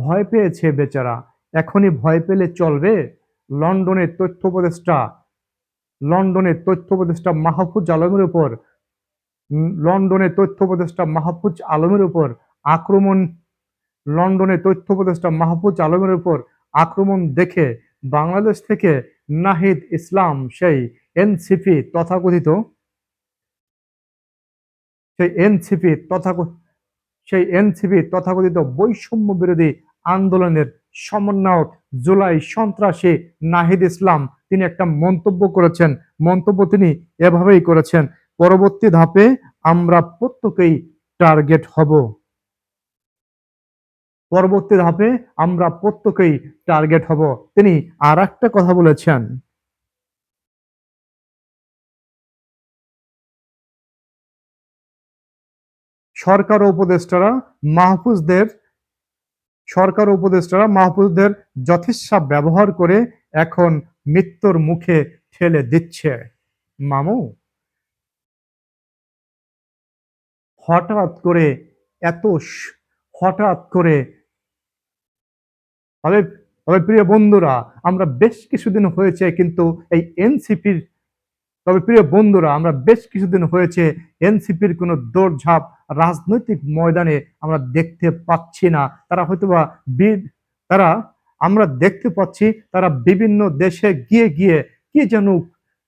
ভয় পেয়েছে বেচারা। এখনই ভয় পেলে চলবে লন্ডনের তথ্য উপদেষ্টা, লন্ডনের তথ্য উপদেষ্টা মাহফুজ আলমের উপর, লন্ডনের তথ্য উপদেষ্টা মাহফুজ আলমের উপর আক্রমণ, লন্ডনের তথ্য উপদেষ্টা মাহফুজ আলমের উপর আক্রমণ দেখে বাংলাদেশ থেকে নাহিদ ইসলাম, সেই এনসিপি তথাকথিত, সেই এনসিপি তথাকথিত সেই এনসিপি তথাকথিত বৈষম্য বিরোধী আন্দোলনের সমন্বয়ক জুলাই সন্ত্রাসী নাহিদ ইসলাম তিনি একটা মন্তব্য করেছেন। মন্তব্য তিনি এভাবেই করেছেন, পরবর্তী ধাপে আমরা প্রত্যেকেই টার্গেট হব। পরবর্তী ধাপে আমরা প্রত্যেকেই টার্গেট হব। তিনি আর কথা বলেছেন সরকার উপদেষ্টারা মাহফুজদের, সরকার উপদেষ্টারা মাহফুজদের যথেচ্ছা ব্যবহার করে এখন মৃত্যুর মুখে ঠেলে দিচ্ছে। মামু, হঠাৎ করে এত হঠাৎ করে প্রিয় বন্ধুরা, আমরা বেশ কিছুদিন হয়েছে কিন্তু এই এনসিপির তবে প্রিয় বন্ধুরা, আমরা বেশ কিছুদিন হয়েছে এনসিপির কোনো দৌড়ঝাঁপ রাজনৈতিক ময়দানে আমরা দেখতে পাচ্ছি না। তারা হয়তোবা তারা, আমরা দেখতে পাচ্ছি তারা বিভিন্ন দেশে গিয়ে গিয়ে কি যেন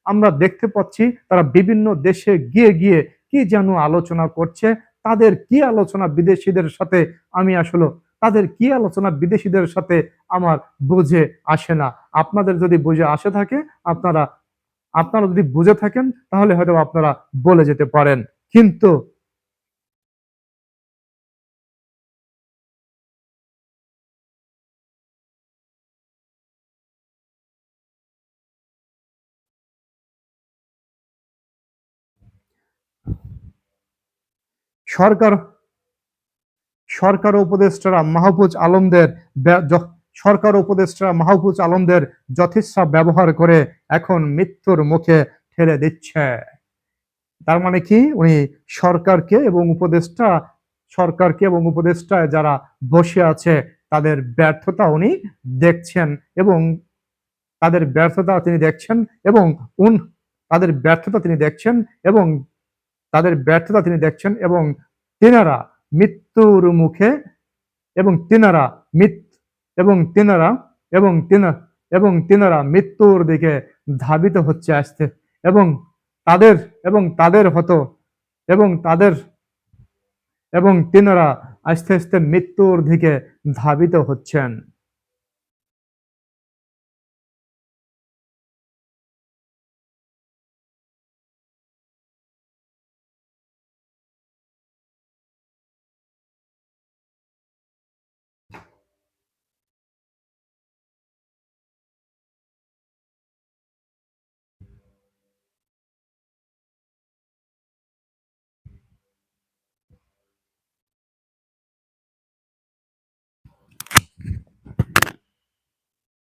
আমরা দেখতে পাচ্ছি তারা বিভিন্ন দেশে গিয়ে গিয়ে কি যেন আলোচনা করছে। তাদের কি আলোচনা বিদেশিদের সাথে আমি আসলে, তাদের কি আলোচনা বিদেশিদের সাথে আমার বুঝে আসে না। আপনাদের যদি বুঝে আসে থাকে, আপনারা আপনারা যদি বুঝে থাকেন, তাহলে হয়তো আপনারা বলে যেতে পারেন। কিন্তু সরকার সরকার উপদেষ্টারা মাহফুজ আলমদের সরকার উপদেষ্টা মাহফুজ আলমদের যথেচ্ছা ব্যবহার করে এখন মৃত্যুর মুখে ঠেলে দিচ্ছে। তার মানে কি? উনি সরকারকে এবং উপদেষ্টা, সরকারকে এবং উপদেষ্টায় যারা বসে আছে, তাদের ব্যর্থতা উনি দেখছেন এবং তাদের ব্যর্থতা তিনি দেখছেন এবং উন তাদের ব্যর্থতা তিনি দেখছেন এবং তাদের ব্যর্থতা তিনি দেখছেন এবং তিনারা মৃত্যুর মুখে এবং তিনারা মৃত এবং তেনারা, এবং তেনা, এবং তেনারা মৃত্যুর দিকে ধাবিত হচ্ছে আসতে। এবং তাদের এবং তাদের হতো, এবং তাদের, এবং তেনারা আস্তে আস্তে মৃত্যুর দিকে ধাবিত হচ্ছেন।